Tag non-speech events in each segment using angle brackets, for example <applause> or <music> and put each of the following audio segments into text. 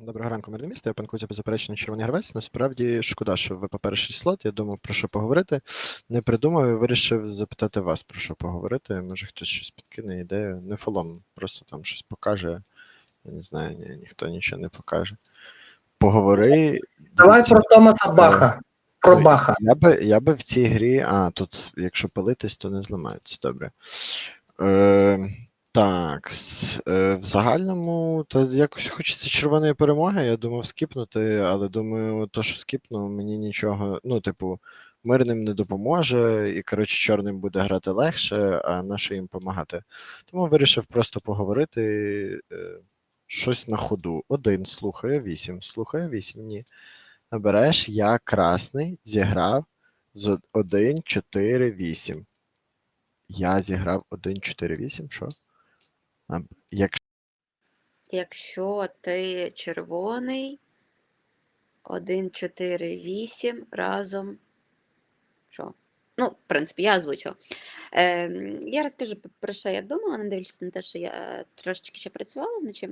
Доброго ранку, мирне місто. Я пан Кузя, беззаперечно червоний гравець. Насправді шкода, що ви по перший слот. Я думав про що поговорити. Не придумав і вирішив запитати вас про що поговорити. Може хтось щось підкине ідею. Не фолом, просто там щось покаже. Я не знаю, ні, ніхто нічого не покаже. Поговори. Давай про Томаса Баха. Про Баха. Я би, я би в цій грі. А, тут, якщо пилитись, то не зламається. Добре. Е, так, е, в загальному, то якось хочеться червоної перемоги. Я думав скіпнути, але думаю, то, що скіпну, мені нічого. Ну, типу, мирним не допоможе, і, коротше, чорним буде грати легше, а на що їм допомагати. Тому вирішив просто поговорити. Е, щось на ходу. Один слухає, вісім. Слухає, вісім, ні. Набереш, я красний зіграв з 1, 4, 8. Я зіграв 1, 4, 8, що? Як Якщо ти червоний, 1, 4, 8 разом. Що? Ну, в принципі, я озвучу. Е, я розкажу про що я думала, не дивлячись на те, що я е, трошечки ще працювала вночі.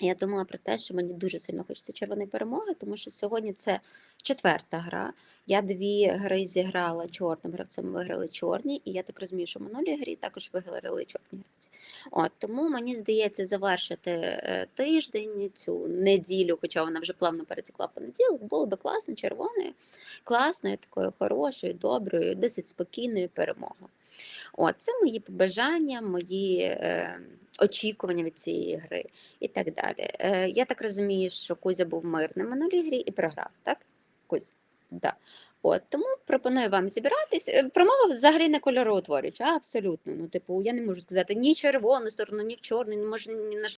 Я думала про те, що мені дуже сильно хочеться червоної перемоги, тому що сьогодні це четверта гра. Я дві гри зіграла чорним гравцем, виграли чорні, і я так розумію, що в минулій грі також виграли чорні гравці. От тому мені здається, завершити е, тиждень цю неділю, хоча вона вже плавно перетекла понеділок, було би класно, червоною, класною, такою хорошою, доброю, досить спокійною перемогою. От це мої побажання, мої е, очікування від цієї гри і так далі. Е, я так розумію, що Кузя був мирним в минулій грі і програв, так? Кузь? Да. От, тому пропоную вам зібратись. Е, Промова взагалі не кольороутворююча, абсолютно. Ну, типу, я не можу сказати ні червону сторону, ні в чорну, не можу ні на.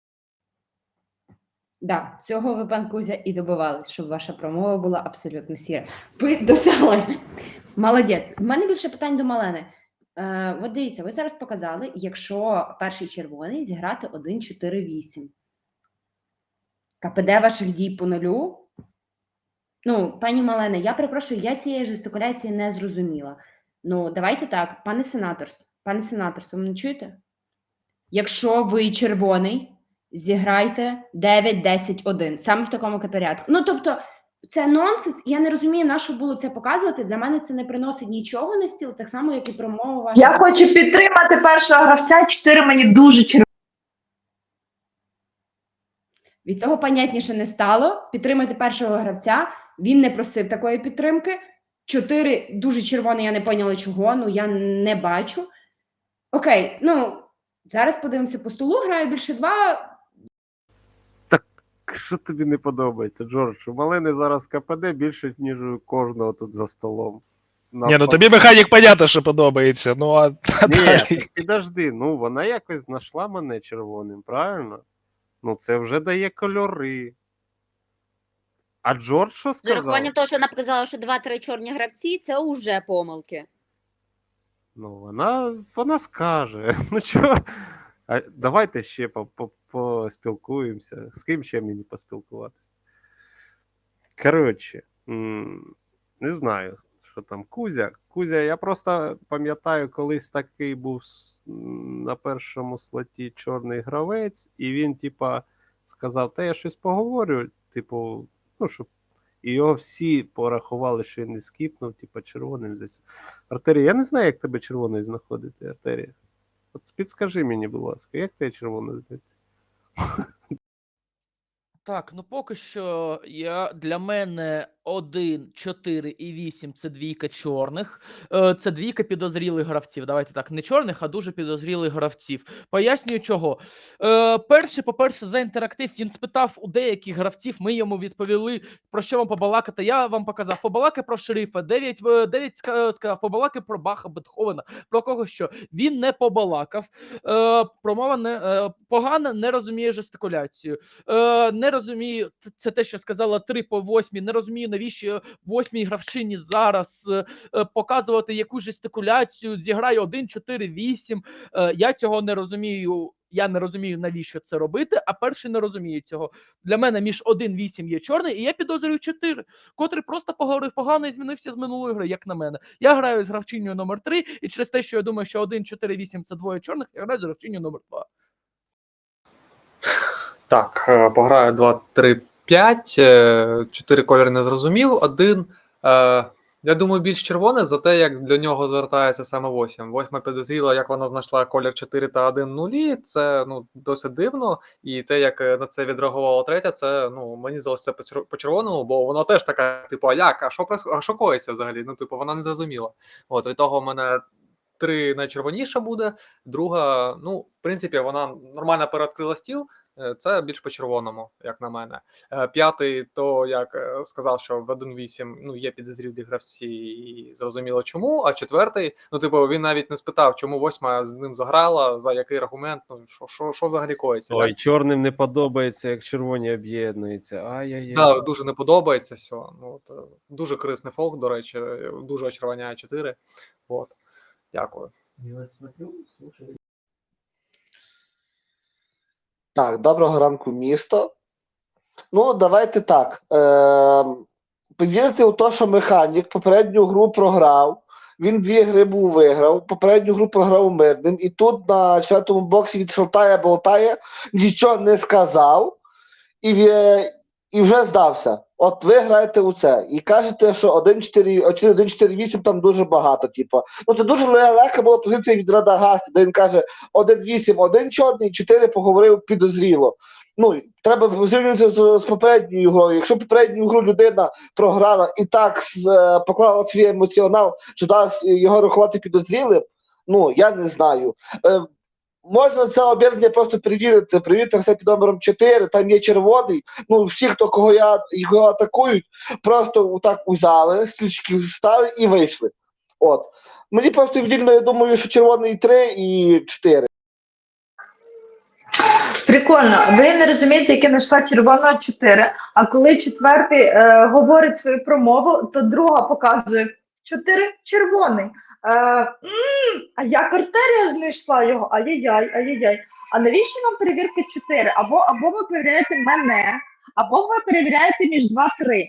Да, цього ви, пан Кузя, і добивались, щоб ваша промова була абсолютно сіра. Ви досягли. Молодець. У мене більше питань до Малени. Е, от дивіться, ви зараз показали, якщо перший червоний зіграти 1-4-8. КПД ваших дій по нулю. Ну, пані Малена, я перепрошую, я цієї жестикуляції не зрозуміла. Ну, давайте так, пане сенаторс, пане сенаторс, ви мене чуєте? Якщо ви червоний, зіграйте 9, 10, 1. Саме в такому порядку. Ну, тобто, це нонсенс. Я не розумію, на що було це показувати. Для мене це не приносить нічого на стіл, так само, як і промова ваша. Я хочу підтримати першого гравця. Чотири мені дуже червоні. Від цього понятніше не стало. Підтримати першого гравця. Він не просив такої підтримки. Чотири дуже червоні, я не поняла чого. Ну я не бачу. Окей, ну зараз подивимося по столу. Граю більше два. Що тобі не подобається, Джордж? У Малини зараз КПД більше, ніж у кожного тут за столом. Ні, ну тобі механік понятно, що подобається. Ну а Ні, підожди, ну вона якось знайшла мене червоним, правильно? Ну це вже дає кольори. А Джордж що З сказав? урахуванням того, що вона показала, що два-три чорні гравці, це вже помилки. Ну, вона, вона скаже. <laughs> Ну чого? А давайте ще по- по- поспілкуємося. З ким ще мені поспілкуватися? Коротше, не знаю, що там Кузя. Кузя, я просто пам'ятаю, колись такий був на першому слоті чорний гравець, і він, типа, сказав, та я щось поговорю, типу, ну, щоб. І його всі порахували, що він не скіпнув, типа червоним здесь. Артерія, я не знаю, як тебе червоною знаходити, Артерія. От підскажи мені, будь ласка, як тебе червоною знайти? Так, ну поки що я для мене 1, 4 і 8 це двійка чорних. Е, Це двійка підозрілих гравців. Давайте так, не чорних, а дуже підозрілих гравців. Пояснюю чого. Е, Перше, по-перше, за інтерактив він спитав у деяких гравців, ми йому відповіли, про що вам побалакати. Я вам показав побалаки про шерифа, 9, 9 сказав побалаки про Баха Бетховена, про кого що. Він не побалакав. Е, Промова не е, погана, не розуміє жестикуляцію. Е, не розумію, це те, що сказала 3 по 8, не розумію, навіщо восьмій гравчині зараз е, е, показувати якусь жестикуляцію, зіграє 1, 4, 8. Е, я цього не розумію. Я не розумію, навіщо це робити, а перший не розуміє цього. Для мене між 1, 8 є чорний, і я підозрюю 4, котрий просто поговорив погано і змінився з минулої гри, як на мене. Я граю з гравчиною номер 3, і через те, що я думаю, що 1, 4, 8 це двоє чорних, я граю з гравчиною номер 2. Так, пограю 2-3 5, 4 кольори не зрозумів, один. Е, я думаю, більш червоне за те, як для нього звертається саме 8. Восьма підозріла, як вона знайшла колір 4 та 1 нулі. Це ну, досить дивно. І те, як е, на це відреагувала третя, це ну, мені здалося по чер- по-червоному, бо вона теж така, типу, а як? А що а що коїться взагалі? Ну, типу, вона не зрозуміла. От, від того мене три найчервоніша буде, друга, ну, в принципі, вона нормально переоткрила стіл. е, Це більш по-червоному, як на мене. Е, П'ятий, то як е, сказав, що в 1.8 ну, є підозрілі гравці, і зрозуміло чому. А четвертий, ну, типу, він навіть не спитав, чому восьма з ним заграла, за який аргумент, ну що, що, що взагалі коїться. Ой, чорним не подобається, як червоні об'єднуються. Ай-яй-яй. Да, дуже не подобається все. Ну, дуже корисний фолк, до речі, дуже очарваняє 4. От. Дякую. Так, доброго ранку, місто. Ну, давайте так. Е, повірте у те, що механік попередню гру програв. Він дві гри був виграв, попередню гру програв мирним, і тут на четвертому боксі від шалтає болтає, нічого не сказав, і, і вже здався. От ви граєте у це. І кажете, що 1-4-8 там дуже багато. Типу. Ну це дуже легка була позиція від Радагасти, де він каже: 1-8, один чорний, 4 поговорив підозріло. Ну, треба зрівнювати з, з попередньою грою. Якщо попередню гру людина програла і так з, е, поклала свій емоціонал, що дасть його рахувати підозрілим, ну я не знаю. Е, можна це об'єднання просто перевірити. Перевірити все під номером 4, там є червоний. Ну, всі, хто кого я його атакують, просто так узяли, стрічки встали і вийшли. От. Мені просто віддільно, я думаю, що червоний 3 і 4. Прикольно, ви не розумієте, яке знайшла червоного 4, а коли четвертий е, говорить свою промову, то друга показує 4 червоний. Е, а як артерія знайшла його? Ай-яй-яй, ай-яй-яй. А навіщо вам перевірка 4? Або, або ви перевіряєте мене, або ви перевіряєте між 2-3. Е,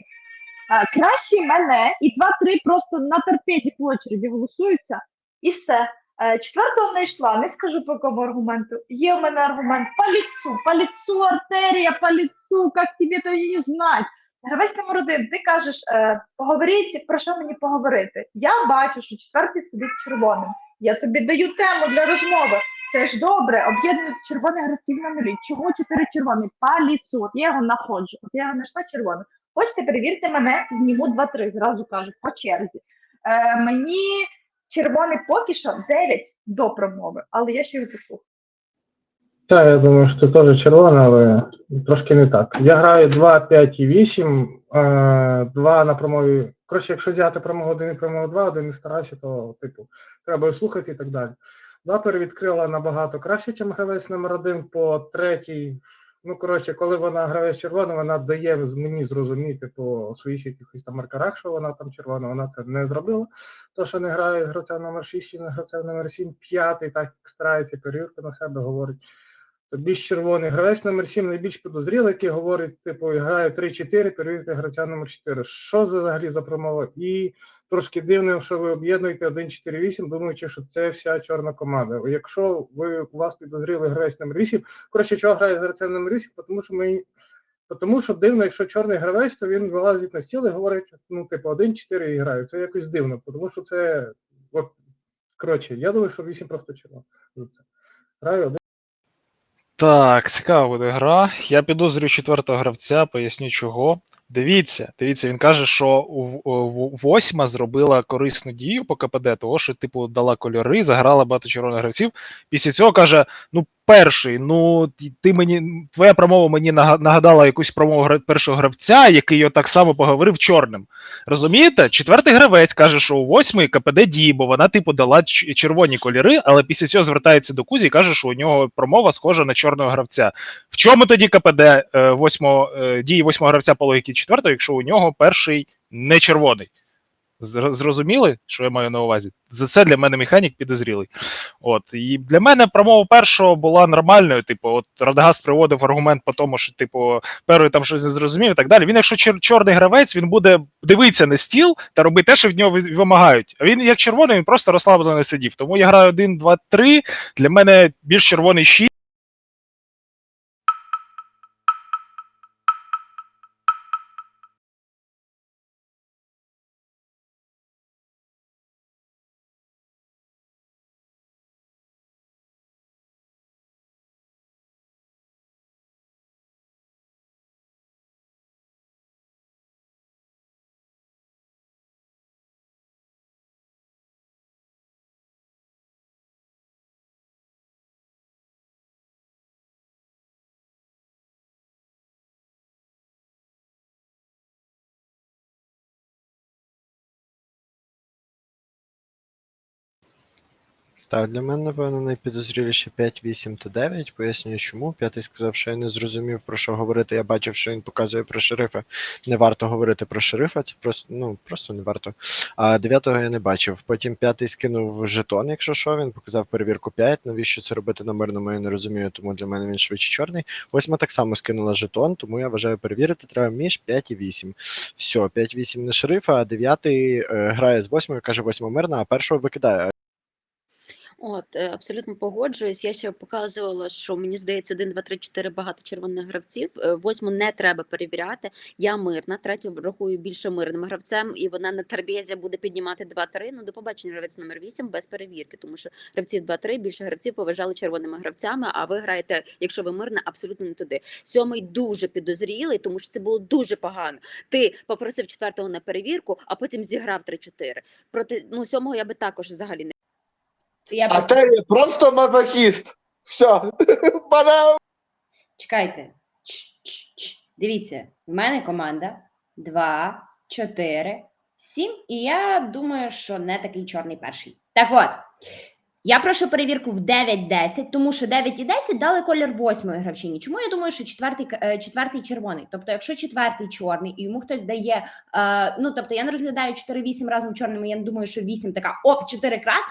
краще мене і 2-3 просто на торпеді по очереді голосуються, і все. Е, Четвертого не йшла, не скажу по якому аргументу. Є у мене аргумент по лицу, по лицу артерія, по лицу, як тебе то не знать. Гравець номер один, ти кажеш, е, поговоріть, про що мені поговорити? Я бачу, що четвертий сидить червоним. Я тобі даю тему для розмови. Це ж добре, об'єднують червоних гравців на нулі. Чому чотири червоні? По лицу. От я його знаходжу. От я його знайшла червоним. Хочете, перевірте мене, зніму 2-3, зразу кажу, по черзі. Е, мені червоний поки що 9 до промови, але я ще його послухаю. Так, я думаю, що це теж червона, але трошки не так. Я граю 2, 5 і 8, 2 на промові. Коротше, якщо взяти промову 1 і промову 2, один не старався, то типу треба слухати і так далі. Два перевідкрила набагато краще, ніж гравець номер 1 по третій. Ну, коротше, коли вона грає з червоним, вона дає мені зрозуміти по своїх якихось там маркерах, що вона там червона, вона це не зробила. То, що не грає з номер 6 і не гравцем номер 7, п'ятий так старається перевірку на себе говорить. То більш червоний гравець номер 7 найбільш підозрілий, який говорить, типу, я граю 3-4, перевірте гравця номер 4. Що за взагалі за промова? І трошки дивно, що ви об'єднуєте 1-4-8, думаючи, що це вся чорна команда. Якщо ви у вас підозрілий гравець номер 8, коротше, чого грає гравцем номер 8, тому що ми. Тому що дивно, якщо чорний гравець, то він вилазить на стіл і говорить, ну, типу, 1-4 і граю. Це якось дивно, тому що це. От, коротше, я думаю, що 8 просто червоно. Граю 1. Так, цікава буде гра. Я підозрюю четвертого гравця, поясню чого. Дивіться, дивіться, він каже, що восьма зробила корисну дію по КПД, того, що, типу, дала кольори, заграла багато червоних гравців. Після цього каже: ну, перший, ну ти мені, твоя промова мені нагадала якусь промову першого гравця, який його так само поговорив чорним. Розумієте? Четвертий гравець каже, що у восьмої КПД дії, бо вона, типу, дала червоні кольори, але після цього звертається до Кузі і каже, що у нього промова схожа на чорного гравця. В чому тоді КПД е, восьмого, е, дії восьмого гравця по логіки четвертого, якщо у нього перший не червоний? Зрозуміли, що я маю на увазі? За це для мене механік підозрілий. От і для мене промова першого була нормальною. Типу, от Радагаст приводив аргумент по тому, що типу перший там щось не зрозумів і так далі. Він, якщо чор- чорний гравець, він буде дивитися на стіл та робити те, що від нього вимагають. А він як червоний, він просто розслаблено не сидів. Тому я граю 1, 2, 3. Для мене більш червоний 6. Так, для мене, напевно, найпідозріліше 5, 8 та 9. Пояснюю чому. П'ятий сказав, що я не зрозумів, про що говорити. Я бачив, що він показує про шерифа. Не варто говорити про шерифа, це просто, ну, просто не варто. А дев'ятого я не бачив. Потім п'ятий скинув жетон, якщо що, він показав перевірку 5. Навіщо це робити на мирному, я не розумію, тому для мене він швидше чорний. Восьма так само скинула жетон, тому я вважаю, перевірити треба між 5 і 8. Все, 5-8 не шерифа, а дев'ятий е, грає з восьмою, каже восьма мирна, а першого викидає. От, е, абсолютно погоджуюсь. Я ще показувала, що мені здається, 1, 2, 3, 4 багато червоних гравців. Е, Восьму не треба перевіряти. Я мирна, третю рахую більше мирним гравцем, і вона на тарбєзі буде піднімати 2-3. Ну, до побачення, гравець номер 8 без перевірки, тому що гравців 2-3 більше гравців поважали червоними гравцями, а ви граєте, якщо ви мирна, абсолютно не туди. Сьомий дуже підозрілий, тому що це було дуже погано. Ти попросив четвертого на перевірку, а потім зіграв 3-4. Проти ну, сьомого я би також взагалі не. Я А просто... ти просто мазохіст. Все. <laughs> Чекайте. Чш-чш-чш. Дивіться, в мене команда 2, 4, 7, і я думаю, що не такий чорний перший. Так от, я прошу перевірку в 9-10, тому що 9 і 10 дали колір восьмої гравчині. Чому я думаю, що четвертий, к- е, четвертий червоний? Тобто, якщо четвертий чорний і йому хтось дає, е, ну тобто я не розглядаю 4-8 разом чорними, я не думаю, що 8 така оп, 4 крас.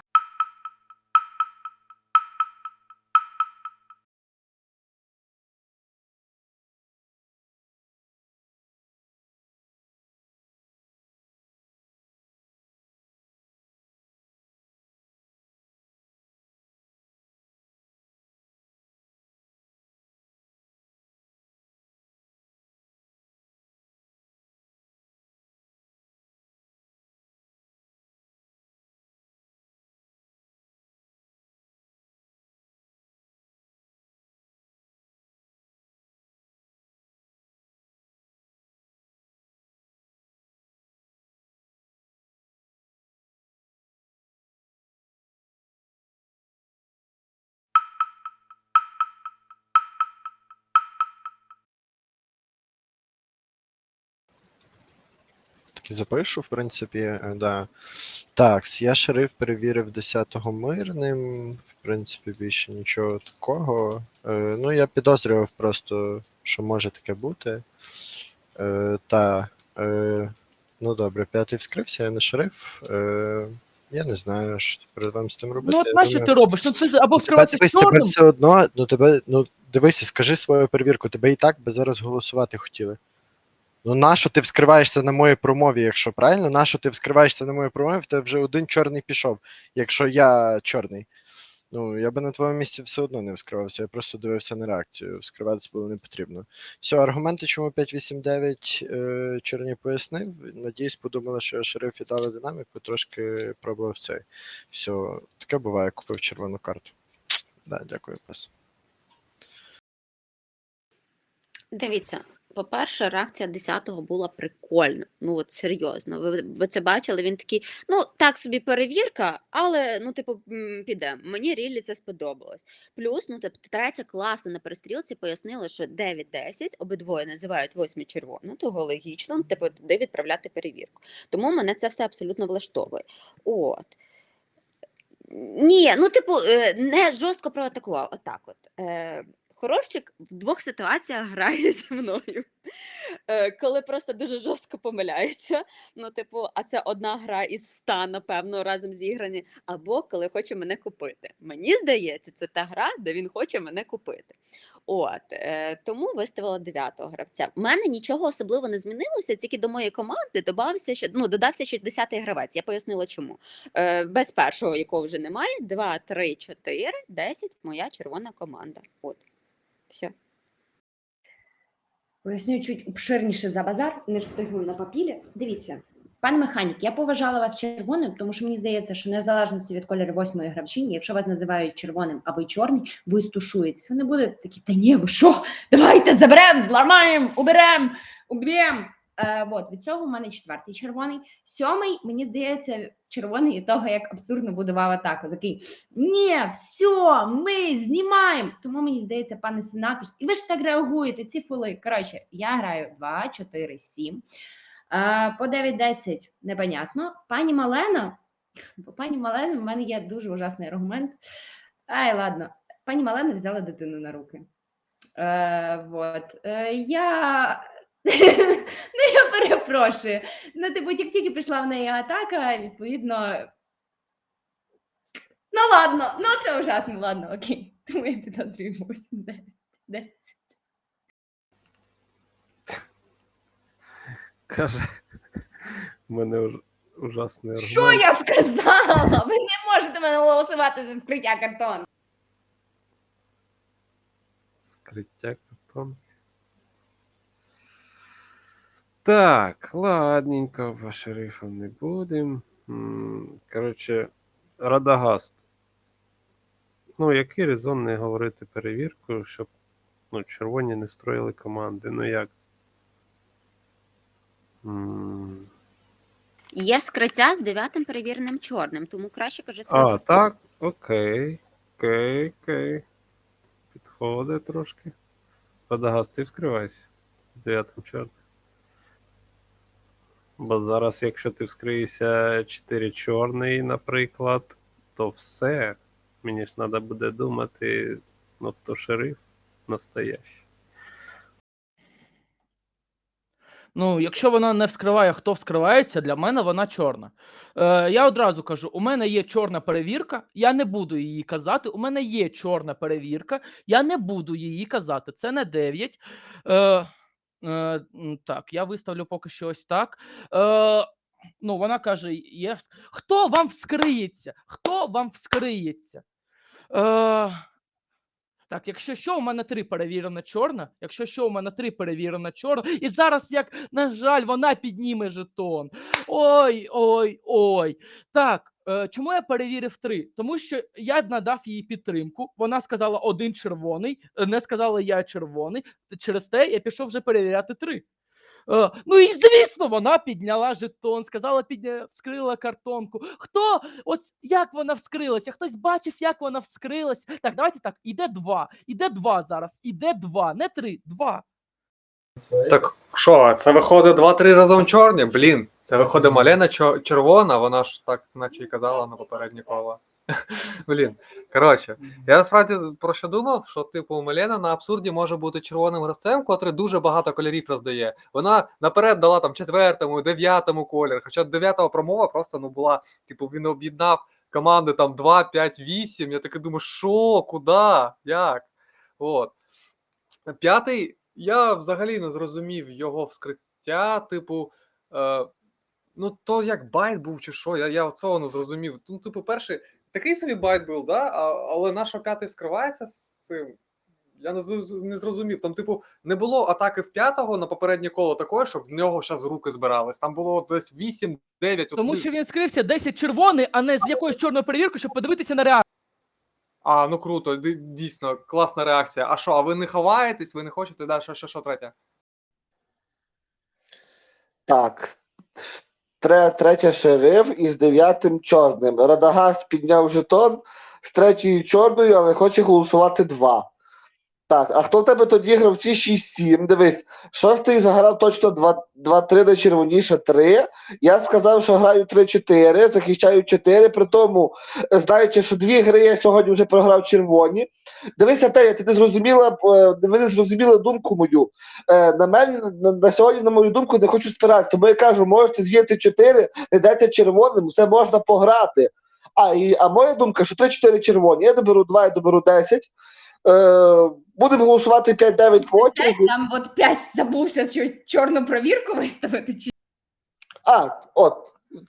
Так і запишу, в принципі, е, да. Так, я шериф перевірив 10-го мирним. В принципі, більше нічого такого. Е, ну, я підозрював просто, що може таке бути. Е, та, ну добре, п'ятий вскрився, я не шериф. Я не знаю, що тепер вам з тим робити. Ну, от що ти робиш? Ну це або Ну, тебе, вскривати дивись, тебе все одно, ну тебе, ну дивися, скажи свою перевірку, тебе і так би зараз голосувати хотіли. Ну нащо ти вскриваєшся на моїй промові, якщо правильно? Нащо ти вскриваєшся на моїй промові, тебе вже один чорний пішов, якщо я чорний. Ну, я би на твоєму місці все одно не вскривався, я просто дивився на реакцію. Вскриватися було не потрібно. Все, аргументи, чому 589 е, чорні пояснив. Надіюсь, подумали, що шериф і дали динаміку, трошки пробував цей. Все, таке буває, купив червону карту. Да, дякую, пес. Дивіться, по-перше, реакція 10-го була прикольна. Ну от серйозно. Ви, ви це бачили? Він такий, ну так собі перевірка, але ну, типу, м, підемо. Мені ріллі це сподобалось. Плюс, ну тобто, третя класна на перестрілці пояснила, що 9-10 обидвоє називають восьмі червону, того логічно, ну, типу, туди відправляти перевірку. Тому мене це все абсолютно влаштовує. От. Ні, ну, типу, е, не жорстко проатакував. Отак от. Хорошчик в двох ситуаціях грає зі мною. Е, Коли просто дуже жорстко помиляється. Ну, типу, а це одна гра із ста, напевно, разом зіграні, або коли хоче мене купити. Мені здається, це та гра, де він хоче мене купити. От е, тому виставила дев'ятого гравця. У мене нічого особливо не змінилося, тільки до моєї команди додався ще ну, додався ще десятий гравець. Я пояснила, чому. Е, без першого, якого вже немає. 2, 3, 4, 10 моя червона команда. От. Все. Поясню чуть обширніше за базар, не встигну на папілі. Дивіться, пан механік, я поважала вас червоним, тому що мені здається, що незалежно від кольору восьмої гравчині, якщо вас називають червоним, а ви чорний, ви стушуєтесь. Вони будуть такі, та ні, ви що? Давайте заберемо, зламаємо, уберемо, уб'ємо. Е, от, від цього в мене четвертий червоний. Сьомий, мені здається, червоний від того, як абсурдно будував атаку. Такий ні, все, ми знімаємо. Тому мені здається, пане сенатор, і ви ж так реагуєте, ці фоли. Коротше, я граю 2, 4, 7. Е, по 9-10 непонятно. Пані Малена, Бо пані Малена, в мене є дуже ужасний аргумент. Ай, ладно, пані Малена взяла дитину на руки. Е, вот. Е, я. Ну, я перепрошую. Ну, типу, як тільки пішла в неї атака, відповідно. Ну, ладно, ну це ужасно, ладно, окей. Тому я підозрюю 8, 9, 10. Каже, в мене уж, ужасний аргумент. Що я сказала? Ви не можете мене голосувати за відкриття картону. Скриття картон. Так, ладненько, по шерифам не будем. Коротше, Радагаст. Ну, який резон не говорити перевірку, щоб ну, червоні не строїли команди. Ну як? М, Є скриття з дев'ятим перевіреним чорним, тому краще кажи свою. А, так, окей. Окей, окей. Підходить трошки. Радагаст, ти вскривайся. Дев'ятим чорним. Бо зараз, якщо ти вскриєшся 4 чорний, наприклад, то все. Мені ж треба буде думати, ну хто шериф настоящий. Ну, якщо вона не вскриває, хто вскривається, для мене вона чорна. Е, я одразу кажу: у мене є чорна перевірка, я не буду її казати. У мене є чорна перевірка, я не буду її казати. Це не 9. Е, так, я виставлю поки що ось так. Е, ну, вона каже: є... хто вам вскриється? Хто вам вскриється? Е, так, якщо що, у мене три перевірена чорна. Якщо що, у мене три перевірена чорна. І зараз, як, на жаль, вона підніме жетон. Ой, ой, ой. Так, чому я перевірив три? Тому що я надав їй підтримку. Вона сказала один червоний, е, не сказала я червоний. Через те я пішов вже перевіряти три. Е, ну і звісно, вона підняла жетон, сказала, підня... вскрила картонку. Хто? От як вона вскрилася? Хтось бачив, як вона вскрилась? Так, давайте так. Іде два. Іде два зараз. Іде два, не три, два. Так що, це виходить 2-3 разом чорні? Блін, це виходить Малена червона, вона ж так наче і казала на попереднє коло. <laughs> Блін. Коротше, я насправді про що думав, що типу Малена на абсурді може бути червоним гравцем, котрий дуже багато кольорів роздає. Вона наперед дала там четвертому, дев'ятому колір. Хоча дев'ятого промова просто ну була, типу, він об'єднав команди там 2, 5, 8. Я таки думаю, що, куди, як? От. П'ятий, я взагалі не зрозумів його вскриття, типу. Е, ну, то як байт був чи що, я, я цього не зрозумів. Ну, типу, перший, такий собі байт був, да? а, але на що п'ятий вскривається з цим? Я не, не зрозумів. Там, типу, не було атаки в п'ятого на попереднє коло такої, щоб в нього зараз руки збирались. Там було десь 8-9. Тому що він скрився 10 червоний, а не з якоюсь чорною перевіркою, щоб подивитися на реакцію. А, ну круто, дійсно, класна реакція. А що, а ви не ховаєтесь, ви не хочете? Да, що, що, що третє? Так. Тре, третя шериф із дев'ятим чорним. Радагаст підняв жетон з третьою чорною, але хоче голосувати два. Так, а хто в тебе тоді гравці 6-7? Дивись, шостий заграв точно 2-3 на червоніше 3. Я сказав, що граю 3-4, захищаю 4, при тому, е, знаючи, що дві гри я сьогодні вже програв червоні. Дивися, Тея, ти не зрозуміла, е, ви не зрозуміли думку мою. Е, На мене на, на сьогодні, на мою думку, не хочу спиратися. Тому я кажу, можете зв'яти 4, не дайте червоним, це можна пограти. А, і, а моя думка, що 3-4 червоні. Я доберу 2, я доберу 10. Е, будемо голосувати 5-9 по очереді. Там от 5 забувся що чорну провірку виставити. Чи... А, от,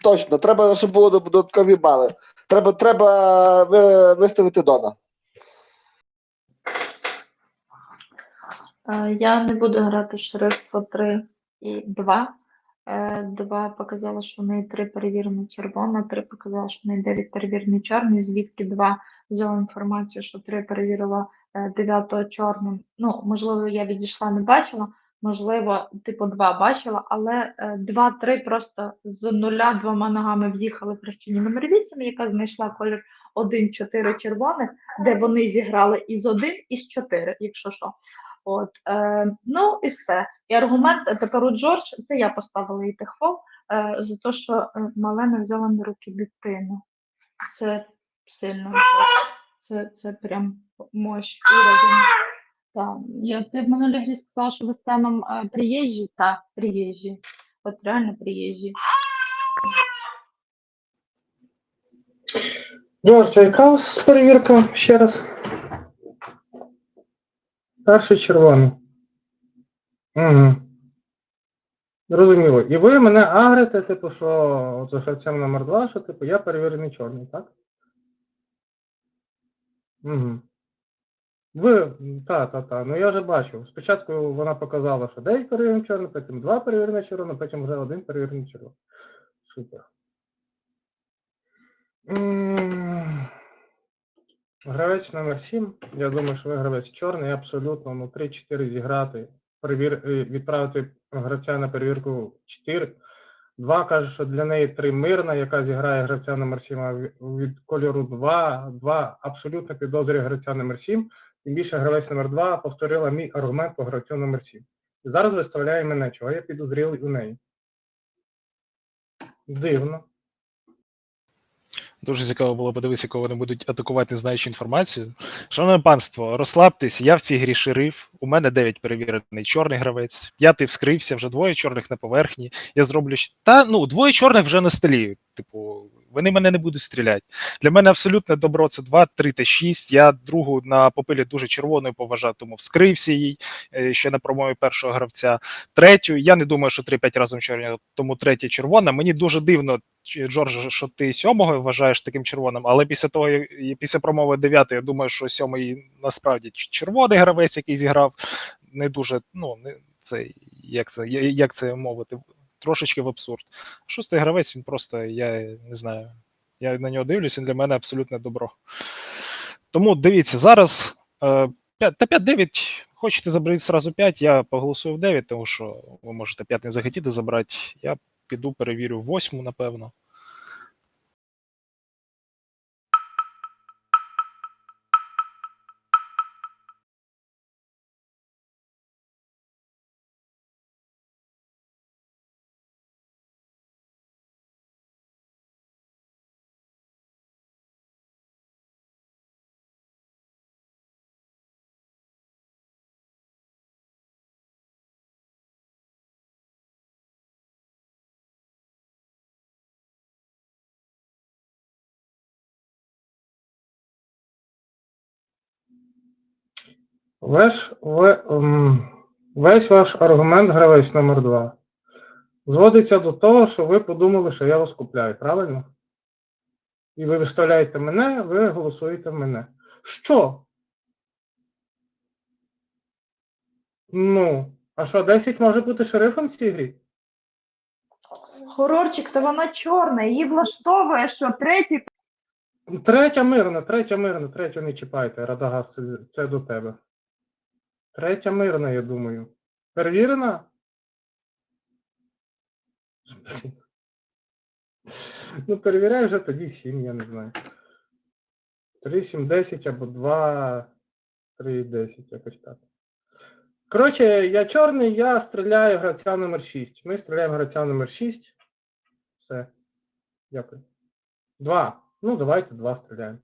точно, треба, щоб було додаткові бали. Треба, треба виставити Дона. Е, Я не буду грати шериф по 3 і 2. 2 показало, що в неї 3 перевірені червона, 3 показало, що в неї 9 перевірені чорні, звідки 2 взяла інформацію, що 3 перевірила 9 чорним. Ну, можливо, я відійшла, не бачила, можливо, типу 2 бачила, але 2-3 просто з нуля двома ногами в'їхали в хрещині номер 8, яка знайшла колір 1-4 червоних, де вони зіграли із 1 і з 4, якщо що. От, е, ну і все. І аргумент е, тепер у Джордж, це я поставила і техфол. е, за те, що е, Малена взяла на руки дитину. Це сильно. Це, це прям мощь уровень. Так, я ти в минулій грі сказала, що ви з Теном е, приїжджі, так, приїжджі. От реально приїжджі. Джордж, яка у вас перевірка ще раз? Перший червоний. Угу. Зрозуміло. І ви мене агрите, типу, що за гравцем номер 2, що типу я перевірений чорний, так? Угу. Ви, та, та, та. Ну я вже бачив. Спочатку вона показала, що 9 перевірений чорний, потім 2 перевірений червоний, потім вже один перевірений червоний. Супер. Гравець номер 7. Я думаю, що ви гравець чорний, абсолютно ну 3-4 зіграти, перевір... е, відправити гравця на перевірку 4. Два каже, що для неї три мирна, яка зіграє гравця номер 7, від- кольору 2, 2 абсолютно підозрює гравця номер 7. Тим більше гравець номер 2 повторила мій аргумент по гравцю номер 7. І зараз виставляє мене, чого я підозрілий у неї. Дивно. Дуже цікаво було подивитися, коли вони будуть атакувати, не знаючи інформацію. Шановне панство, розслабтесь, я в цій грі шериф, у мене 9 перевірений чорний гравець, п'ятий вскрився, вже двоє чорних на поверхні. Я зроблю Та ну, двоє чорних вже на столі. Типу, вони мене не будуть стріляти. Для мене абсолютне добро це 2, 3 та 6. Я другу на попилі дуже червоною поважав, тому вскрився їй е, ще на промові першого гравця. Третю, я не думаю, що 3-5 разом чорні, тому третя червона. Мені дуже дивно, Джордже, що ти сьомого вважаєш таким червоним, але після того, після промови дев'ятої, я думаю, що сьомий насправді червоний гравець, який зіграв, не дуже, ну, не, це, як це, як це мовити, трошечки в абсурд. Шостий гравець, він просто, я не знаю, я на нього дивлюсь, він для мене абсолютне добро. Тому дивіться, зараз е, п'ять- та 5-9, хочете забрати зразу 5, я поголосую в 9, тому що ви можете 5 не захотіти забрати. Я піду перевірю восьму, напевно. Весь, ве- ем, весь ваш аргумент гравець номер 2 зводиться до того, що ви подумали, що я вас купляю, правильно? І ви виставляєте мене, ви голосуєте мене. Що? Ну, а що, 10 може бути шерифом в цій грі? Хорорчик, то вона чорна, її влаштовує, що третій Третя мирна, третя мирна, третю не чіпайте, Радагас, це, це до тебе. Третя мирна, я думаю. Перевірена? Ну, перевіряй вже тоді 7, я не знаю. 3, 7, 10 або 2, 3, 10, якось так. Коротше, я чорний, я стріляю гравця номер 6. Ми стріляємо гравця номер 6. Все. Дякую. Два. Ну, давайте два стріляємо.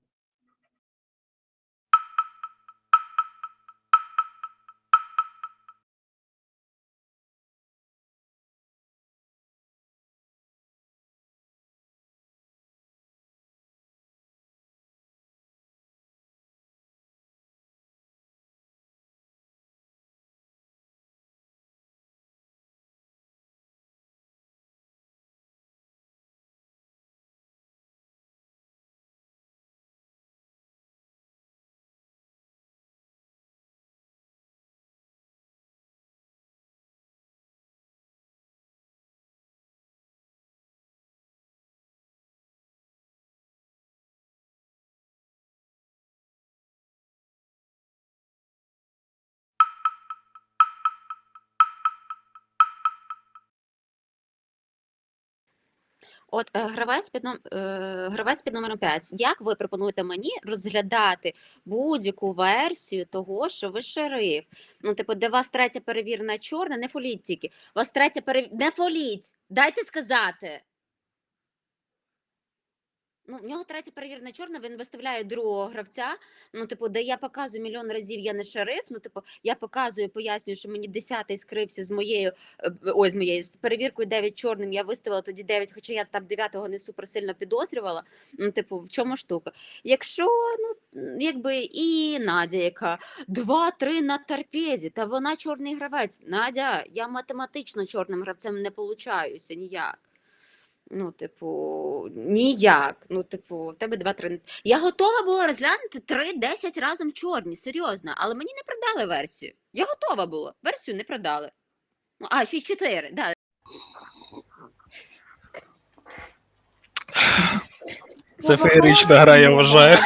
От е, гравець під ном... е, гравець під номером 5. Як ви пропонуєте мені розглядати будь-яку версію того, що ви шериф? Ну, типу, де вас третя перевірена чорна, не фоліть тільки. Вас третя перевірена... Не фоліть! Дайте сказати. Ну, в нього третя перевірена чорна, він виставляє другого гравця. Ну, типу, де я показую мільйон разів, я не шериф. Ну, типу, я показую, пояснюю, що мені десятий скрився з моєю, е, ой, з моєю з перевіркою 9 чорним. Я виставила тоді 9, хоча я там 9-го не супер сильно підозрювала. Ну, типу, в чому штука? Якщо, ну, якби і Надя, яка 2-3 на торпеді, та вона чорний гравець. Надя, я математично чорним гравцем не получаюся ніяк. Ну, типу, ніяк. Ну, типу, в тебе 2-3. Я готова була розглянути 3-10 разом чорні, серйозно, але мені не продали версію. Я готова була. Версію не продали. Ну, а, 6-4, да. Це феєрична гра, я вважаю.